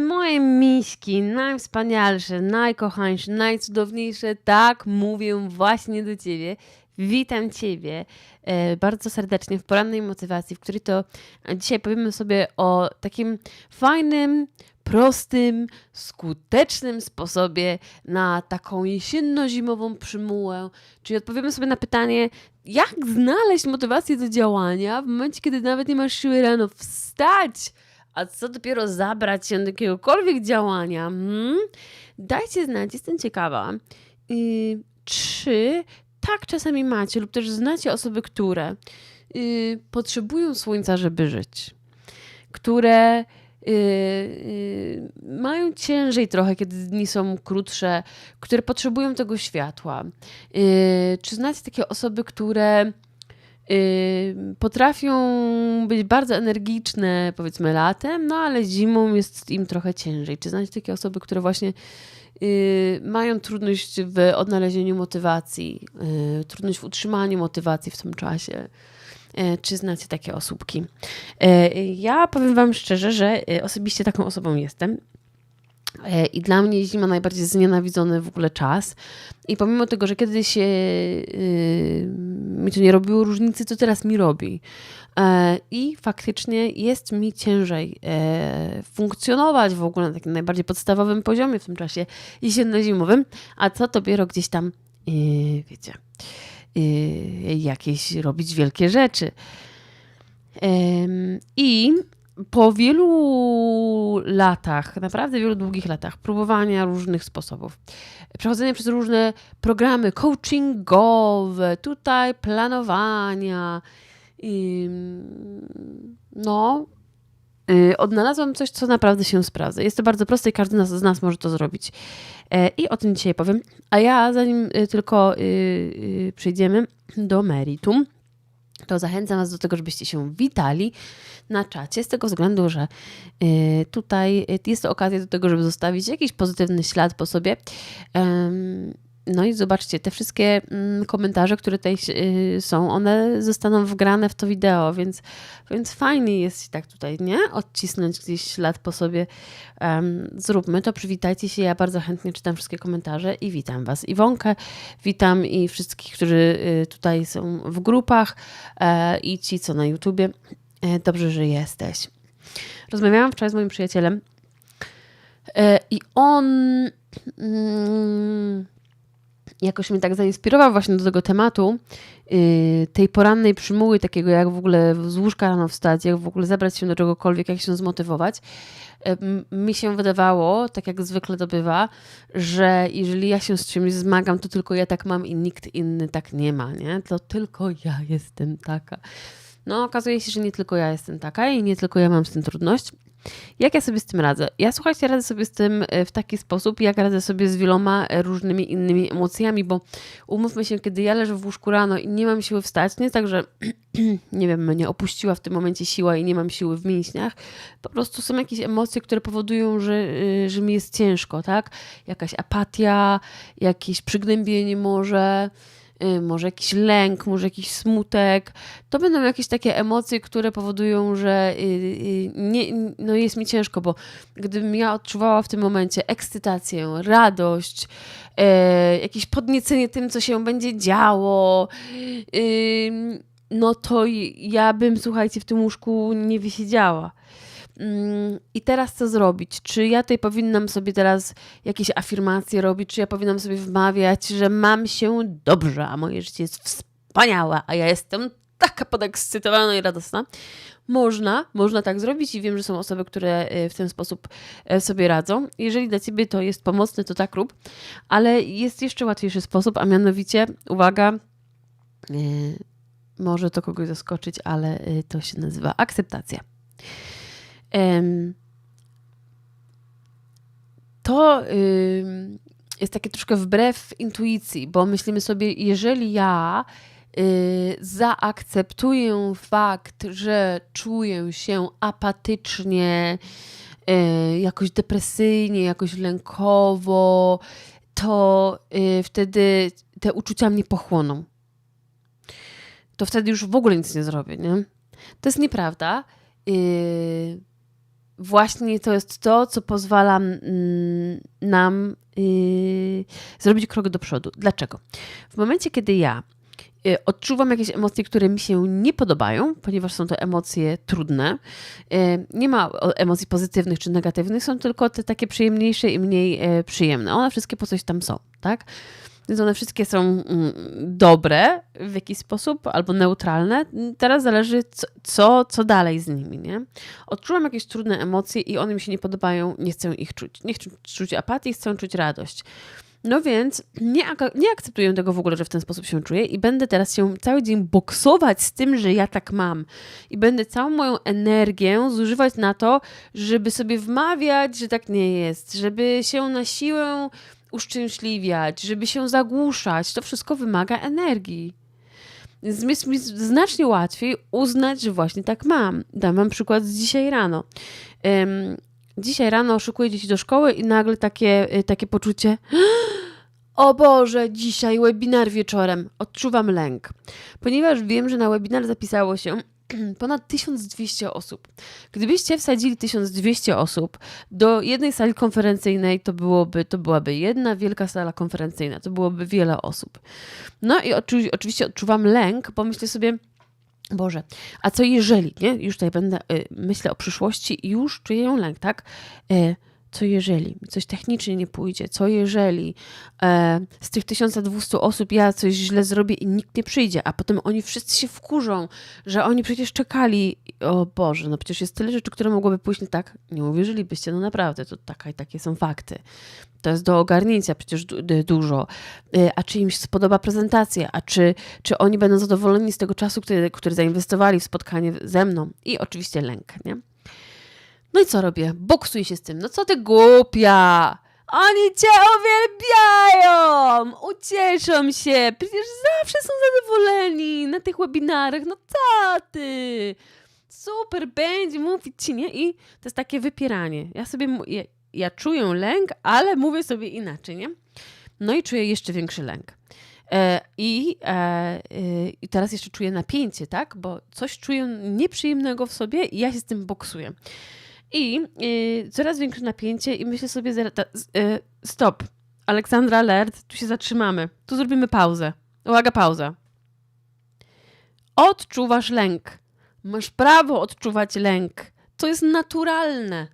Moje miśki, najwspanialsze, najkochańsze, najcudowniejsze, tak mówię właśnie do Ciebie. Witam Ciebie e, bardzo serdecznie w porannej motywacji, w której to dzisiaj powiemy sobie o takim fajnym, prostym, skutecznym sposobie na taką jesienno-zimową przymułę. Czyli odpowiemy sobie na pytanie, jak znaleźć motywację do działania w momencie, kiedy nawet nie masz siły rano wstać a co dopiero zabrać się do jakiegokolwiek działania? Hmm? Dajcie znać, jestem ciekawa, yy, czy tak czasami macie, lub też znacie osoby, które yy, potrzebują słońca, żeby żyć, które Yy, yy, mają ciężej trochę, kiedy dni są krótsze, które potrzebują tego światła. Yy, czy znacie takie osoby, które potrafią być bardzo energiczne, powiedzmy latem, no ale zimą jest im trochę ciężej. Czy znacie takie osoby, które właśnie y, mają trudność w odnalezieniu motywacji, y, trudność w utrzymaniu motywacji w tym czasie? Y, czy znacie takie osóbki? Ja powiem Wam szczerze, że osobiście taką osobą jestem. E, I dla mnie zima najbardziej znienawidzony w ogóle czas. I pomimo tego, że kiedyś yy, mi to nie robiło różnicy, to teraz mi robi. E, I faktycznie jest mi ciężej e, funkcjonować w ogóle na takim najbardziej podstawowym poziomie w tym czasie jesienno-zimowym, a co dopiero gdzieś tam, yy, wiecie, jakieś robić wielkie rzeczy. I po wielu latach, naprawdę wielu długich latach, próbowania różnych sposobów, przechodzenia przez różne programy coachingowe, tutaj planowania, no, y, odnalazłam coś, co naprawdę się sprawdza. Jest to bardzo proste i każdy z nas może to zrobić. E, I o tym dzisiaj powiem. A ja, zanim y, tylko y, przejdziemy do meritum, to zachęcam Was do tego, żebyście się witali na czacie, z tego względu, że y, tutaj jest to okazja do tego, żeby zostawić jakiś pozytywny ślad po sobie. No i zobaczcie, te wszystkie mm, komentarze, które tutaj y, są, one zostaną wgrane w to wideo, więc, więc fajnie jest tak tutaj, nie? Odcisnąć gdzieś ślad po sobie. Um, zróbmy to, przywitajcie się. Ja bardzo chętnie czytam wszystkie komentarze i witam Was. Iwonkę witam i wszystkich, którzy y, tutaj są w grupach e, i ci, co na YouTubie. E, dobrze, że jesteś. Rozmawiałam wczoraj z moim przyjacielem e, i on. Mm, jakoś mnie tak zainspirował właśnie do tego tematu, yy, tej porannej przymuły, takiego jak w ogóle z łóżka rano wstać, jak w ogóle zabrać się do czegokolwiek, jak się zmotywować. Yy, mi się wydawało, tak jak zwykle to bywa, że jeżeli ja się z czymś zmagam, to tylko ja tak mam i nikt inny tak nie ma, nie? To tylko ja jestem taka. No, okazuje się, że nie tylko ja jestem taka i nie tylko ja mam z tym trudność. Jak ja sobie z tym radzę? Ja słuchajcie, radzę sobie z tym e, w taki sposób, jak radzę sobie z wieloma e, różnymi innymi emocjami, bo umówmy się, kiedy ja leżę w łóżku rano i nie mam siły wstać, nie tak, że nie wiem, mnie opuściła w tym momencie siła i nie mam siły w mięśniach, po prostu są jakieś emocje, które powodują, że, e, że mi jest ciężko, tak? Jakaś apatia, jakieś przygnębienie może, może jakiś lęk, może jakiś smutek. To będą jakieś takie emocje, które powodują, że y, y, nie, no jest mi ciężko, bo gdybym ja odczuwała w tym momencie ekscytację, radość, jakieś podniecenie tym, co się będzie działo, no to ja bym, słuchajcie, w tym łóżku nie wysiedziała. Mm, I teraz co zrobić? Czy ja tutaj powinnam sobie teraz jakieś afirmacje robić, czy ja powinnam sobie wmawiać, że mam się dobrze, a moje życie jest wspaniałe, a ja jestem taka podekscytowana i radosna? Można, można tak zrobić i wiem, że są osoby, które e, w ten sposób e, sobie radzą. Jeżeli dla ciebie to jest pomocne, to tak rób, ale jest jeszcze łatwiejszy sposób, a mianowicie, uwaga, yy, może to kogoś zaskoczyć, ale to się nazywa akceptacja to jest takie troszkę wbrew intuicji, bo myślimy sobie, jeżeli ja y, zaakceptuję fakt, że czuję się apatycznie, y, jakoś depresyjnie, jakoś lękowo, to y, wtedy te uczucia mnie pochłoną. To wtedy już w ogóle nic nie zrobię, nie? To jest nieprawda. Właśnie to jest to, co pozwala mm, nam yy, zrobić krok do przodu. Dlaczego? W momencie, kiedy ja y, odczuwam jakieś emocje, które mi się nie podobają, ponieważ są to emocje trudne. Y, Nie ma emocji pozytywnych czy negatywnych, są tylko te takie przyjemniejsze i mniej przyjemne. One wszystkie po coś tam są, tak? Więc one wszystkie są mm, dobre w jakiś sposób albo neutralne. Teraz zależy, co, co, dalej z nimi, nie? Odczułam jakieś trudne emocje i one mi się nie podobają, nie chcę ich czuć. Nie chcę czuć apatii, chcę czuć radość. No więc nie, nie akceptuję tego w ogóle, że w ten sposób się czuję i będę teraz się cały dzień boksować z tym, że ja tak mam. I będę całą moją energię zużywać na to, żeby sobie wmawiać, że tak nie jest, żeby się na siłę uszczęśliwiać, żeby się zagłuszać. To wszystko wymaga energii. Więc jest mi znacznie łatwiej uznać, że właśnie tak mam. Dam wam przykład z dzisiaj rano. Em, dzisiaj rano szykuję dzieci do szkoły i nagle takie, y, takie poczucie o Boże, dzisiaj webinar wieczorem. Odczuwam lęk. Ponieważ wiem, że na webinar zapisało się ponad 1200 osób. Gdybyście wsadzili 1200 osób do jednej sali konferencyjnej, to, byłoby, to byłaby jedna wielka sala konferencyjna. To byłoby wiele osób. No i oczy, oczywiście odczuwam lęk, bo myślę sobie, Boże, a co jeżeli, nie? Już tutaj będę, y, myślę o przyszłości i już czuję lęk, tak? Y, co jeżeli coś technicznie nie pójdzie? Co jeżeli e, z tych 1200 osób ja coś źle zrobię i nikt nie przyjdzie, a potem oni wszyscy się wkurzą, że oni przecież czekali. O Boże, no przecież jest tyle rzeczy, które mogłyby pójść nie tak. Nie uwierzylibyście, no naprawdę, to taka i takie są fakty. To jest do ogarnięcia przecież du- du- dużo. Y, A czy im się spodoba prezentacja? A czy, czy oni będą zadowoleni z tego czasu, który, który zainwestowali w spotkanie ze mną? I oczywiście lęk, nie? No i co robię? Boksuję się z tym. No co ty głupia! Oni cię uwielbiają! Ucieszą się! Przecież zawsze są zadowoleni na tych webinarach. No co ty? Super, będzie mówić ci, nie? I to jest takie wypieranie. Ja sobie, ja, ja czuję lęk, ale mówię sobie inaczej, nie? No i czuję jeszcze większy lęk. E, I, e, e, I teraz jeszcze czuję napięcie, tak? Bo coś czuję nieprzyjemnego w sobie i ja się z tym boksuję. I y, coraz większe napięcie i myślę sobie, y, stop, Aleksandra Alert, tu się zatrzymamy, tu zrobimy pauzę. Uwaga, pauza. Odczuwasz lęk. Masz prawo odczuwać lęk. To jest naturalne.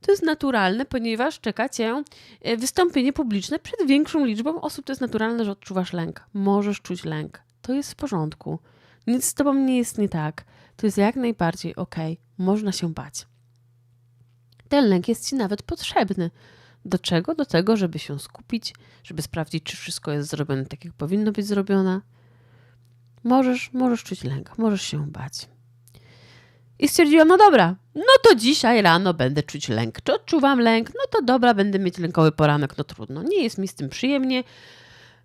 To jest naturalne, ponieważ czeka cię y, wystąpienie publiczne przed większą liczbą osób. To jest naturalne, że odczuwasz lęk. Możesz czuć lęk. To jest w porządku. Nic z tobą nie jest nie tak. To jest jak najbardziej okej. Można się bać ten lęk jest ci nawet potrzebny. Do czego? Do tego, żeby się skupić, żeby sprawdzić, czy wszystko jest zrobione tak, jak powinno być zrobione. Możesz, możesz czuć lęk, możesz się bać. I stwierdziłam, no dobra, no to dzisiaj rano będę czuć lęk. Czy odczuwam lęk? No to dobra, będę mieć lękowy poranek, no trudno. Nie jest mi z tym przyjemnie.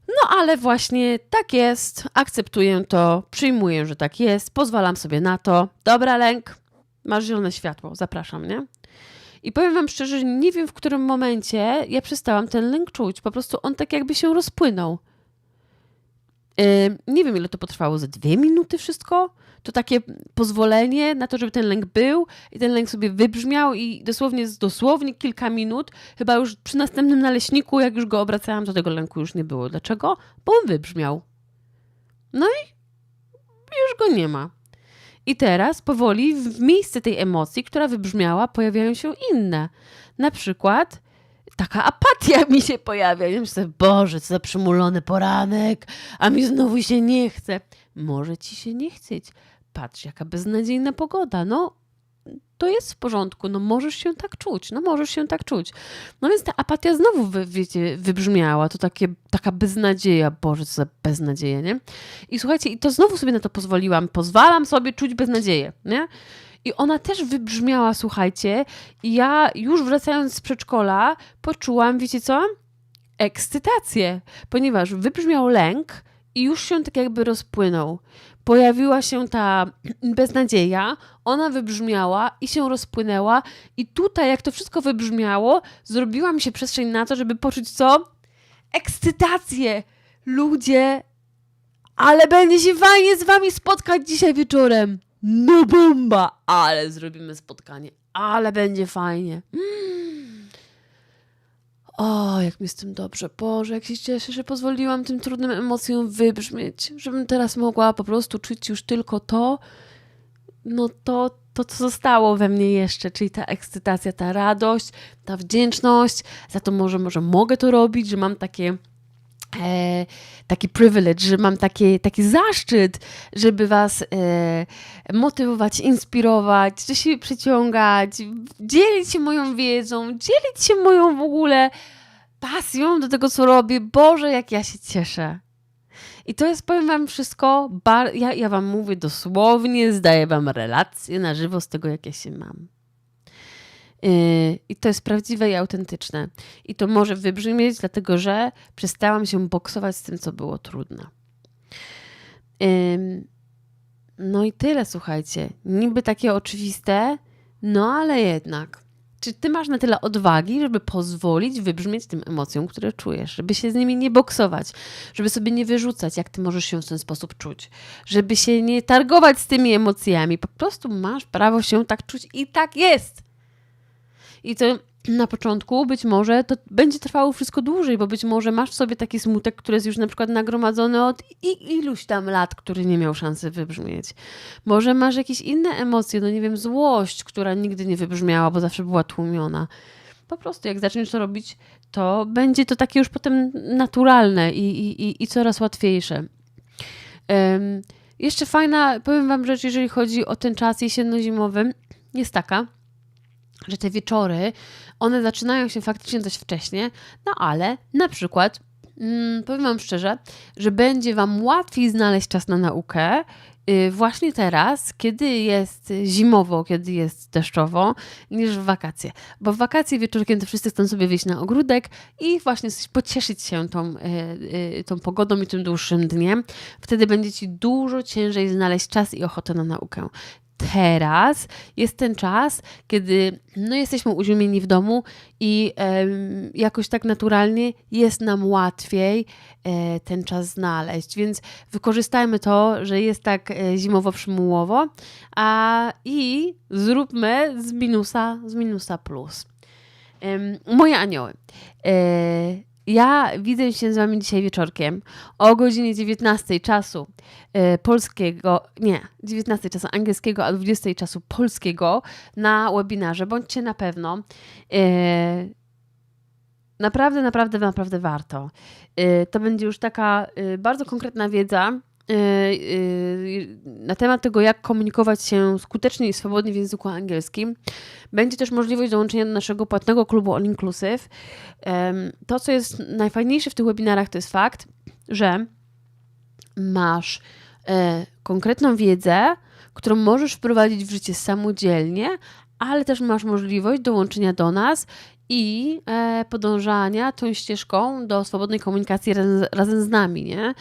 No ale właśnie tak jest, akceptuję to, przyjmuję, że tak jest, pozwalam sobie na to. Dobra, lęk, masz zielone światło, zapraszam, nie? I powiem Wam szczerze, że nie wiem w którym momencie ja przestałam ten lęk czuć. Po prostu on tak jakby się rozpłynął. Nie wiem, ile to potrwało, ze dwie minuty wszystko. To takie pozwolenie na to, żeby ten lęk był i ten lęk sobie wybrzmiał i dosłownie, dosłownie kilka minut, chyba już przy następnym naleśniku, jak już go obracałam, to tego lęku już nie było. Dlaczego? Bo on wybrzmiał. No i już go nie ma. I teraz powoli w miejsce tej emocji, która wybrzmiała, pojawiają się inne. Na przykład taka apatia mi się pojawia. Ja myślę, Boże, co za przymulony poranek, a mi znowu się nie chce. Może ci się nie chcieć. Patrz, jaka beznadziejna pogoda. No, to jest w porządku. No, możesz się tak czuć. No, możesz się tak czuć. No więc ta apatia znowu, wy, wiecie, wybrzmiała. To takie, taka beznadzieja. Boże, co za nie? I słuchajcie, i to znowu sobie na to pozwoliłam. Pozwalam sobie czuć beznadzieję, nie? I ona też wybrzmiała, słuchajcie. I ja już wracając z przedszkola poczułam, wiecie co? Ekscytację, ponieważ wybrzmiał lęk i już się tak jakby rozpłynął. Pojawiła się ta beznadzieja, ona wybrzmiała i się rozpłynęła. I tutaj, jak to wszystko wybrzmiało, zrobiła mi się przestrzeń na to, żeby poczuć co? Ekscytację! Ludzie, ale będzie się fajnie z wami spotkać dzisiaj wieczorem. No bomba! Ale zrobimy spotkanie. ale będzie fajnie. Mm. O, jak mi z tym dobrze. Boże, jak się cieszę, że pozwoliłam tym trudnym emocjom wybrzmieć. Żebym teraz mogła po prostu czuć już tylko to, no to, to co zostało we mnie jeszcze, czyli ta ekscytacja, ta radość, ta wdzięczność za to może, może mogę to robić, że mam takie e, taki privilege, że mam takie, taki zaszczyt, żeby was e, motywować, inspirować, do siebie przyciągać, dzielić się moją wiedzą, dzielić się moją w ogóle pasją do tego, co robię. Boże, jak ja się cieszę. I to jest, powiem wam wszystko, bar- ja, ja wam mówię dosłownie, zdaję wam relację na żywo z tego, jak ja się mam. Yy, I to jest prawdziwe i autentyczne. I to może wybrzmieć, dlatego że przestałam się boksować z tym, co było trudne. No i tyle, słuchajcie. Niby takie oczywiste, no ale jednak. Czy ty masz na tyle odwagi, żeby pozwolić wybrzmieć tym emocjom, które czujesz, żeby się z nimi nie boksować, żeby sobie nie wyrzucać, jak ty możesz się w ten sposób czuć, żeby się nie targować z tymi emocjami. Po prostu masz prawo się tak czuć i tak jest. I to na początku być może to będzie trwało wszystko dłużej, bo być może masz w sobie taki smutek, który jest już na przykład nagromadzony od iluś tam lat, który nie miał szansy wybrzmieć. Może masz jakieś inne emocje, no nie wiem, złość, która nigdy nie wybrzmiała, bo zawsze była tłumiona. Po prostu jak zaczniesz to robić, to będzie to takie już potem naturalne i, i, i, coraz łatwiejsze. Em, jeszcze fajna, powiem Wam rzecz, jeżeli chodzi o ten czas jesienno-zimowy, jest taka, że te wieczory, one zaczynają się faktycznie dość wcześnie, no ale na przykład, mm, powiem Wam szczerze, że będzie Wam łatwiej znaleźć czas na naukę y, właśnie teraz, kiedy jest zimowo, kiedy jest deszczowo, niż w wakacje. Bo w wakacje wieczorkiem to wszyscy chcą sobie wyjść na ogródek i właśnie pocieszyć się tą, y, y, tą pogodą i tym dłuższym dniem. Wtedy będzie Ci dużo ciężej znaleźć czas i ochotę na naukę teraz jest ten czas, kiedy no, jesteśmy uziemieni w domu i jakoś tak naturalnie jest nam łatwiej e, ten czas znaleźć. Więc wykorzystajmy to, że jest tak e, zimowo przymułowo, a i zróbmy z minusa, z minusa plus. Moje anioły. E, ja widzę się z Wami dzisiaj wieczorkiem o godzinie 19 czasu e, polskiego, nie, 19 czasu angielskiego, a 20 czasu polskiego na webinarze. Bądźcie na pewno. E, Naprawdę, naprawdę, naprawdę warto. E, To będzie już taka bardzo konkretna wiedza na temat tego, jak komunikować się skutecznie i swobodnie w języku angielskim. Będzie też możliwość dołączenia do naszego płatnego klubu All Inclusive. To, co jest najfajniejsze w tych webinarach, to jest fakt, że masz e, konkretną wiedzę, którą możesz wprowadzić w życie samodzielnie, ale też masz możliwość dołączenia do nas i e, podążania tą ścieżką do swobodnej komunikacji razem, z nami, nie?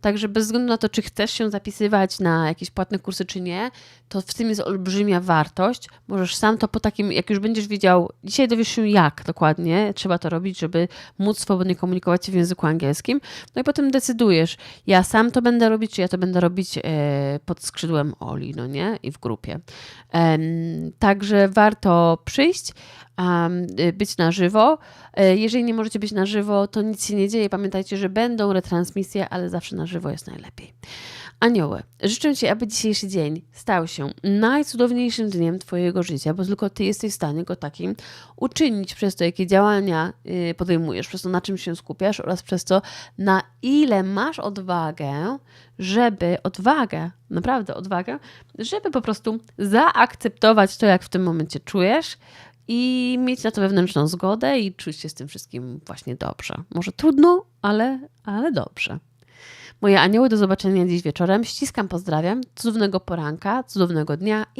Także bez względu na to, czy chcesz się zapisywać na jakieś płatne kursy, czy nie, to w tym jest olbrzymia wartość. Możesz sam to po takim, jak już będziesz wiedział, dzisiaj dowiesz się jak dokładnie trzeba to robić, żeby móc swobodnie komunikować się w języku angielskim. No i potem decydujesz, ja sam to będę robić, czy ja to będę robić e, pod skrzydłem Oli, no nie? I w grupie. Także warto przyjść, być na żywo. E, Jeżeli nie możecie być na żywo, to nic się nie dzieje. Pamiętajcie, że będą retransmisje, ale zawsze na żywo jest najlepiej. Anioły, życzę Ci, aby dzisiejszy dzień stał się najcudowniejszym dniem Twojego życia, bo tylko Ty jesteś w stanie go takim uczynić przez to, jakie działania y, podejmujesz, przez to, na czym się skupiasz oraz przez to, na ile masz odwagę, żeby, odwagę, naprawdę odwagę, żeby po prostu zaakceptować to, jak w tym momencie czujesz i mieć na to wewnętrzną zgodę i czuć się z tym wszystkim właśnie dobrze. Może trudno, ale, ale dobrze. Moje anioły, do zobaczenia dziś wieczorem. Ściskam, pozdrawiam. Cudownego poranka, cudownego dnia